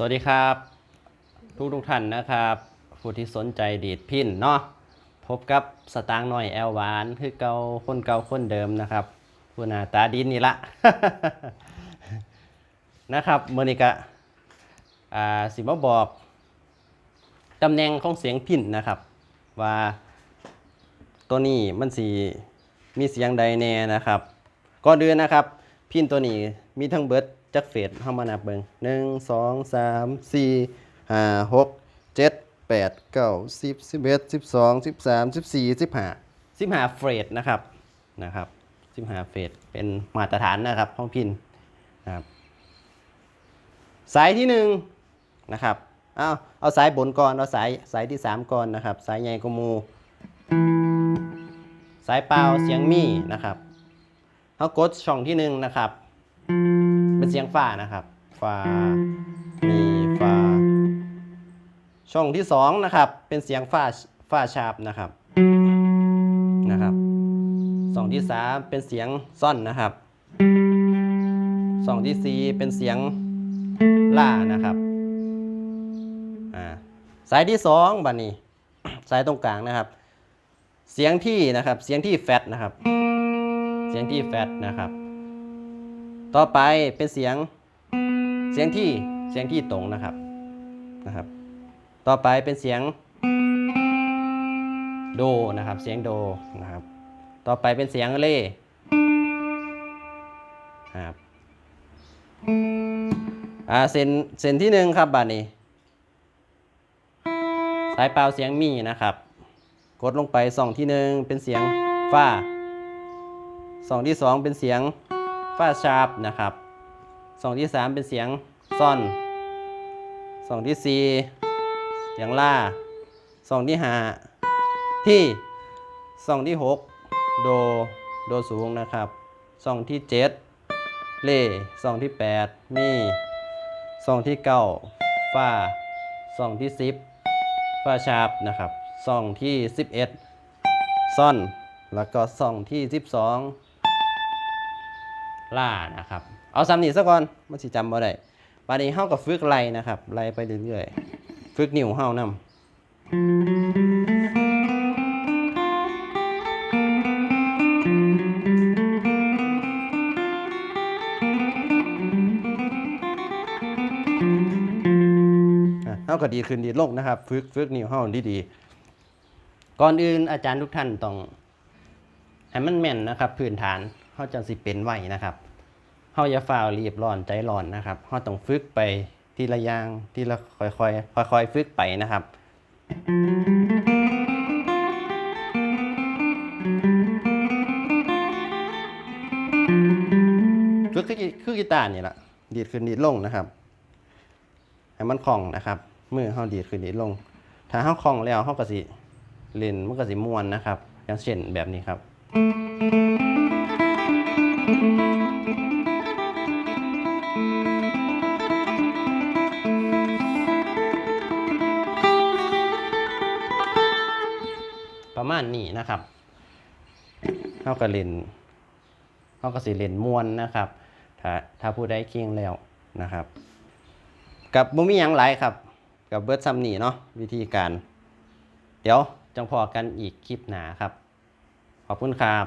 สวัสดีครับ ทุกทุกท่านนะครับ ผู้ที่สนใจดีดพินเนาะพบกับสตางค์หน่อยแอลหวาน คือเก่าคนเก่าคนเดิมนะครับผู้หน้าตาดินนี่ละ นะครับเมอนิกะอ่าสิมาบอกตำแหน่งของเสียงพินนะครับ ว่าตัวนี้มันสีมีเสียงใดแน่นะครับก่อนอื่นนะครับ พินตัวนี้มีทั้งเบิด จักเฟสเข้ามานับเบิงหนึ่งสองสามสี่ห้าหกเจ็ดแปดเก้าสิบสิบเอ็ดสิบสองสิบสามสิบสี่สิบห้าสิบห้าเฟสนะครับนะครับสิบห้าเฟสเป็นมาตรฐานนะครับของพินนะครับสายที่หนึ่งนะครับเอาเอาสายบนก่อนเอาสายสายที่สามก่อนนะครับ สายใหญ่กว่าหมู สายเปล่าเสียงมี่นะครับเขากดช่องที่หนึ่งนะครับ เป็นเสียงฝ่านะครับฝ่ามีฝ่าช่องที่สองนะครับ เป็นเสียงฝ่าฝ่าชาร์ปนะครับนะครับช่องที่สามเป็นเสียงซ่อนนะครับช่องที่สี่เป็นเสียงล่านะครับอ่าสายที่สองบันนี้สายตรงกลางนะครับ เสียงที่นะครับ เสียงที่แฟตนะครับ เสียงที่แฟตนะครับ ต่อไปเป็นเสียงเสียงที่เสียงที่ตรงนะครับนะครับ ต่อไปเป็นเสียงโดนะครับ เสียงโดนะครับ ต่อไปเป็นเสียงเล่ครับอ่าเส้นเส้นที่หนึ่งครับบัดนี้ สายเปล่าเสียงมีนะครับ กดลงไปสองที่หนึ่งเป็นเสียงฟ้าสองที่สองเป็นเสียง ฟ้าชาร์ปนะครับสองที่สามเป็นเสียงซ่อนสองที่สี่เสียงล่าสองที่ห้าที่สองที่หกโดโดสูงนะครับสองที่เจ็ดเล่ซองที่8มีซองที่9ฝ้าซองที่10ฝ้าชาร์ปนะครับซองที่11ซ่อน แล้วก็ซองที่12 ล่านะครับ เอาซ้ำนี่ซะก่อนมันสิจำบ่ได้ปานี้เฮากับฝึกไล่นะครับไล่ไปเรื่อยๆฝึกนิ้วเฮานำอะเฮาก็ดีขึ้นดีลงนะครับฝึกฝึกนิ้วเฮาดีๆก่อนอื่นอาจารย์ทุกท่านต้องให้มันแม่นนะครับพื้นฐาน เฮาจังสิเป็นไหวนะครับเฮาอย่าฝ่าวรีบร้อนใจร้อนนะครับเฮาต้องฝึกไปทีละอย่างทีละค่อยๆค่อยๆฝึกไปนะครับ ฝึกคือกีตาร์นี่แหละดีดขึ้นดีดลงนะครับให้มันคล่องนะครับมือเฮาดีดขึ้นดีดลง ถ้าเฮาคล่องแล้วเฮาก็สิเล่นมันก็สิม่วนนะครับ อย่างเช่นแบบนี้ครับ ประมาณนี้นะครับเฮาก็เล่นเฮาก็สิเล่นมวนนะครับ ถ้าถ้าผู้ใดเคียงแล้วนะครับ กับบ่มีอยังหลครับ กับเบิร์ดซัมนี่เนาะวิธีการ เดี๋ยวจังพอกันอีกคลิปหนาครับ ขอบคุณครับ